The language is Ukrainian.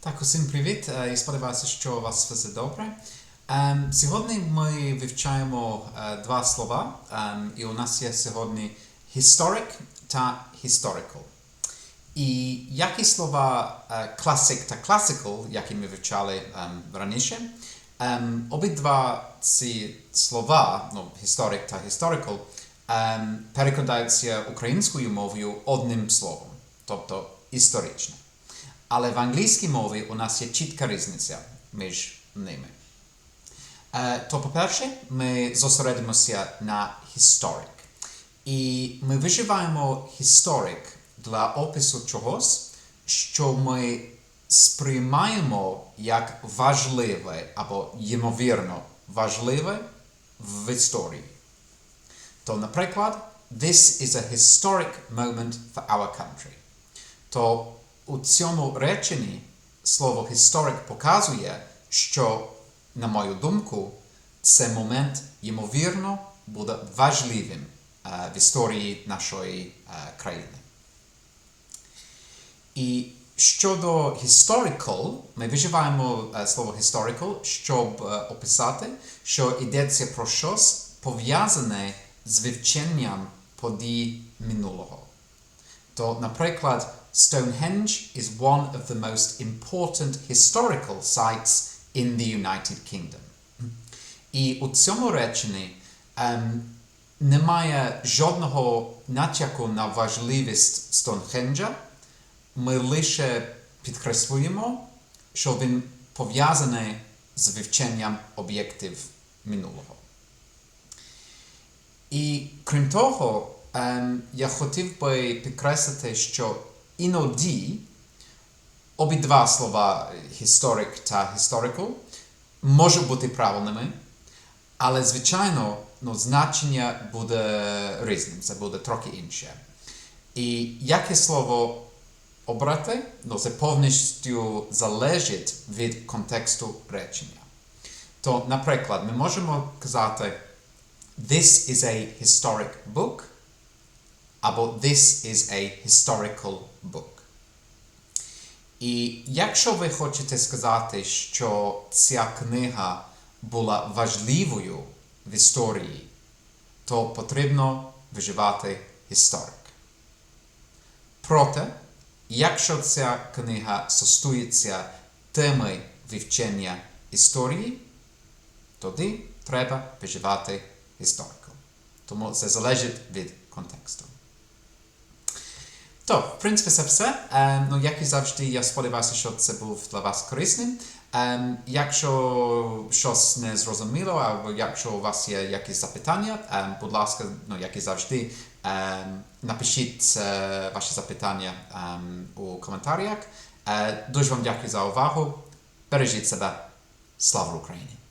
Так, усім привіт. Е, Я сподіваюся, що у вас все добре. Ем, Сьогодні ми вивчаємо е, два слова, ем, і у нас є сьогодні historic та historical. І які слова е, classic та classical, які ми вивчали ем, раніше, обидва ці слова, ну, historic та historical, перекладаються українською мовою одним словом, тобто історичне. Але в англійській мові у нас є чітка різниця між ними. То, по-перше, ми зосередимося на historic. І ми виживаємо historic для опису чогось, що ми сприймаємо як важливе або ймовірно важливе в історії. То, наприклад, this is a historic moment for our country. То у цьому реченні слово historic показує, що, на мою думку, цей момент, ймовірно, буде важливим е, в історії нашої е, країни. І щодо historical, ми вживаємо е, слово historical, щоб описати, що йдеться про щось пов'язане з вивченням подій минулого. То, наприклад, Stonehenge is one of the most important historical sites in the United Kingdom. І у цьому реченні ем, немає жодного натяку на важливість Стоунхенджа. Ми лише підкреслюємо, що він пов'язаний з вивченням об'єктів минулого. І крім того, я хотів би підкреслити, що іноді обидва слова historic та historical можуть бути правильними, але, звичайно, ну, значення буде різним, це буде трохи інше. І яке слово обрати, ну, це повністю залежить від контексту речення. То, наприклад, ми можемо казати This is a historic book або This is a historical book. І якщо ви хочете сказати, що ця книга була важливою в історії, то потрібно вживати історик. Проте, якщо ця книга стосується теми вивчення історії, тоді треба вживати historical. Тому це залежить від контексту. То, в принципі, це все. Ну, як і завжди, я сподіваюся, що це був для вас корисним. Якщо щось не зрозуміло, або якщо у вас є якісь запитання, будь ласка, ну, як і завжди, напишіть ваші запитання у коментарях. Дуже вам дякую за увагу. Бережіть себе. Слава Україні!